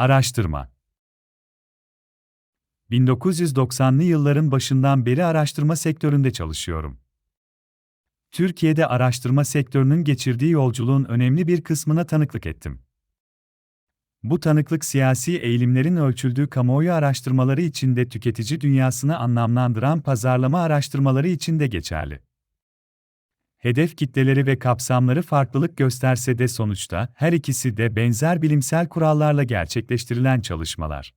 Araştırma 1990'lı yılların başından beri araştırma sektöründe çalışıyorum. Türkiye'de araştırma sektörünün geçirdiği yolculuğun önemli bir kısmına tanıklık ettim. Bu tanıklık siyasi eğilimlerin ölçüldüğü kamuoyu araştırmaları içinde tüketici dünyasını anlamlandıran pazarlama araştırmaları için de geçerli. Hedef kitleleri ve kapsamları farklılık gösterse de sonuçta her ikisi de benzer bilimsel kurallarla gerçekleştirilen çalışmalar.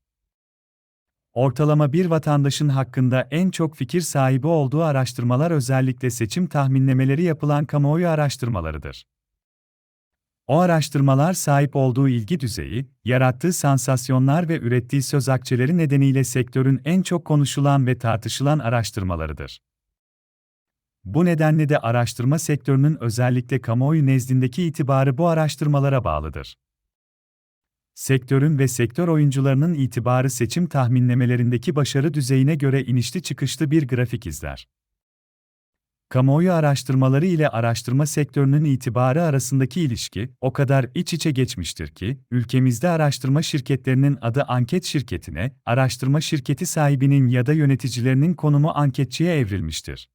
Ortalama bir vatandaşın hakkında en çok fikir sahibi olduğu araştırmalar özellikle seçim tahminlemeleri yapılan kamuoyu araştırmalarıdır. O araştırmalar sahip olduğu ilgi düzeyi, yarattığı sansasyonlar ve ürettiği söz akçeleri nedeniyle sektörün en çok konuşulan ve tartışılan araştırmalarıdır. Bu nedenle de araştırma sektörünün özellikle kamuoyu nezdindeki itibarı bu araştırmalara bağlıdır. Sektörün ve sektör oyuncularının itibarı seçim tahminlemelerindeki başarı düzeyine göre inişli çıkışlı bir grafik izler. Kamuoyu araştırmaları ile araştırma sektörünün itibarı arasındaki ilişki o kadar iç içe geçmiştir ki, ülkemizde araştırma şirketlerinin adı anket şirketine, araştırma şirketi sahibinin ya da yöneticilerinin konumu anketçiye evrilmiştir.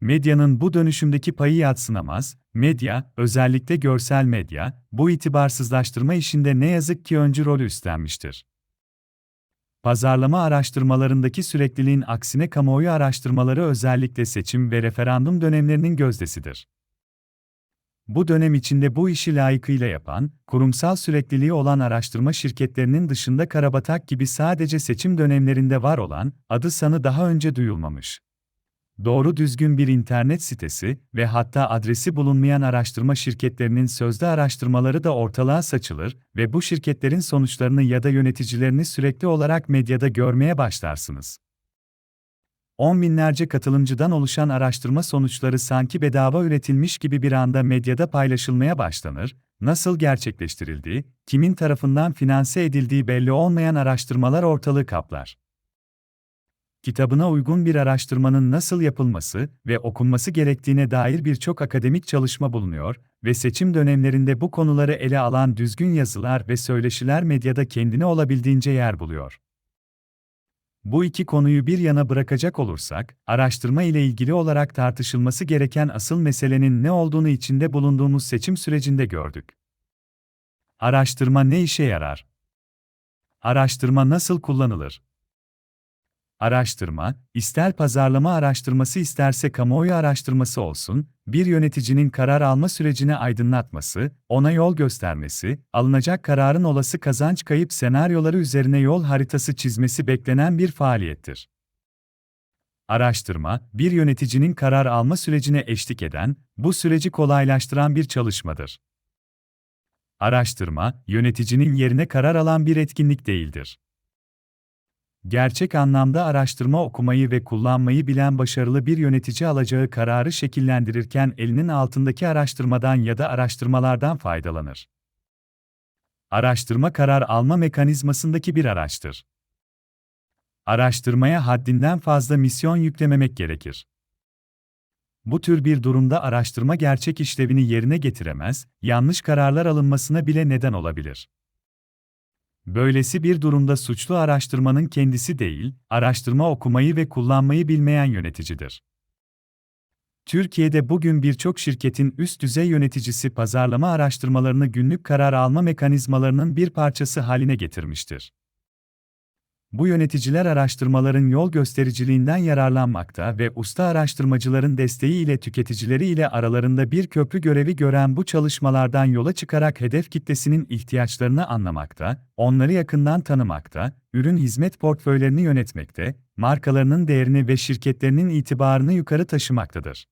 Medyanın bu dönüşümdeki payı yatsınamaz, medya, özellikle görsel medya, bu itibarsızlaştırma işinde ne yazık ki öncü rolü üstlenmiştir. Pazarlama araştırmalarındaki sürekliliğin aksine kamuoyu araştırmaları özellikle seçim ve referandum dönemlerinin gözdesidir. Bu dönem içinde bu işi layıkıyla yapan, kurumsal sürekliliği olan araştırma şirketlerinin dışında Karabatak gibi sadece seçim dönemlerinde var olan, adı sanı daha önce duyulmamış doğru düzgün bir internet sitesi ve hatta adresi bulunmayan araştırma şirketlerinin sözde araştırmaları da ortalığa saçılır ve bu şirketlerin sonuçlarını ya da yöneticilerini sürekli olarak medyada görmeye başlarsınız. On binlerce katılımcıdan oluşan araştırma sonuçları sanki bedava üretilmiş gibi bir anda medyada paylaşılmaya başlanır, nasıl gerçekleştirildiği, kimin tarafından finanse edildiği belli olmayan araştırmalar ortalığı kaplar kitabına uygun bir araştırmanın nasıl yapılması ve okunması gerektiğine dair birçok akademik çalışma bulunuyor ve seçim dönemlerinde bu konuları ele alan düzgün yazılar ve söyleşiler medyada kendine olabildiğince yer buluyor. Bu iki konuyu bir yana bırakacak olursak, araştırma ile ilgili olarak tartışılması gereken asıl meselenin ne olduğunu içinde bulunduğumuz seçim sürecinde gördük. Araştırma ne işe yarar? Araştırma nasıl kullanılır? Araştırma, ister pazarlama araştırması isterse kamuoyu araştırması olsun, bir yöneticinin karar alma sürecini aydınlatması, ona yol göstermesi, alınacak kararın olası kazanç kayıp senaryoları üzerine yol haritası çizmesi beklenen bir faaliyettir. Araştırma, bir yöneticinin karar alma sürecine eşlik eden, bu süreci kolaylaştıran bir çalışmadır. Araştırma, yöneticinin yerine karar alan bir etkinlik değildir. Gerçek anlamda araştırma okumayı ve kullanmayı bilen başarılı bir yönetici alacağı kararı şekillendirirken elinin altındaki araştırmadan ya da araştırmalardan faydalanır. Araştırma karar alma mekanizmasındaki bir araçtır. Araştırmaya haddinden fazla misyon yüklememek gerekir. Bu tür bir durumda araştırma gerçek işlevini yerine getiremez, yanlış kararlar alınmasına bile neden olabilir. Böylesi bir durumda suçlu araştırmanın kendisi değil, araştırma okumayı ve kullanmayı bilmeyen yöneticidir. Türkiye'de bugün birçok şirketin üst düzey yöneticisi pazarlama araştırmalarını günlük karar alma mekanizmalarının bir parçası haline getirmiştir. Bu yöneticiler araştırmaların yol göstericiliğinden yararlanmakta ve usta araştırmacıların desteği ile tüketicileri ile aralarında bir köprü görevi gören bu çalışmalardan yola çıkarak hedef kitlesinin ihtiyaçlarını anlamakta, onları yakından tanımakta, ürün hizmet portföylerini yönetmekte, markalarının değerini ve şirketlerinin itibarını yukarı taşımaktadır.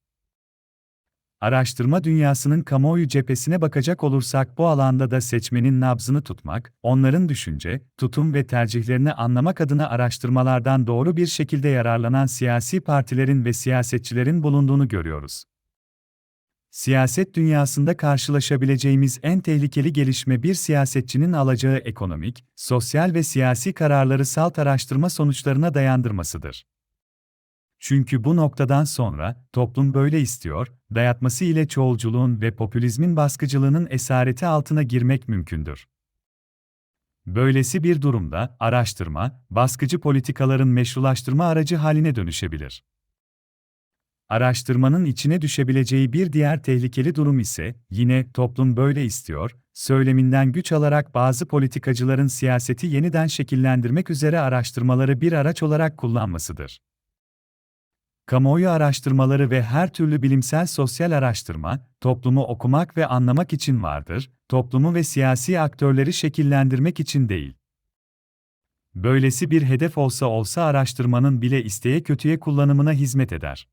Araştırma dünyasının kamuoyu cephesine bakacak olursak bu alanda da seçmenin nabzını tutmak, onların düşünce, tutum ve tercihlerini anlamak adına araştırmalardan doğru bir şekilde yararlanan siyasi partilerin ve siyasetçilerin bulunduğunu görüyoruz. Siyaset dünyasında karşılaşabileceğimiz en tehlikeli gelişme bir siyasetçinin alacağı ekonomik, sosyal ve siyasi kararları salt araştırma sonuçlarına dayandırmasıdır. Çünkü bu noktadan sonra, toplum böyle istiyor, dayatması ile çoğulculuğun ve popülizmin baskıcılığının esareti altına girmek mümkündür. Böylesi bir durumda araştırma, baskıcı politikaların meşrulaştırma aracı haline dönüşebilir. Araştırmanın içine düşebileceği bir diğer tehlikeli durum ise, yine toplum böyle istiyor, söyleminden güç alarak bazı politikacıların siyaseti yeniden şekillendirmek üzere araştırmaları bir araç olarak kullanmasıdır. Kamuoyu araştırmaları ve her türlü bilimsel sosyal araştırma, toplumu okumak ve anlamak için vardır, toplumu ve siyasi aktörleri şekillendirmek için değil. Böylesi bir hedef olsa olsa araştırmanın bile isteye kötüye kullanımına hizmet eder.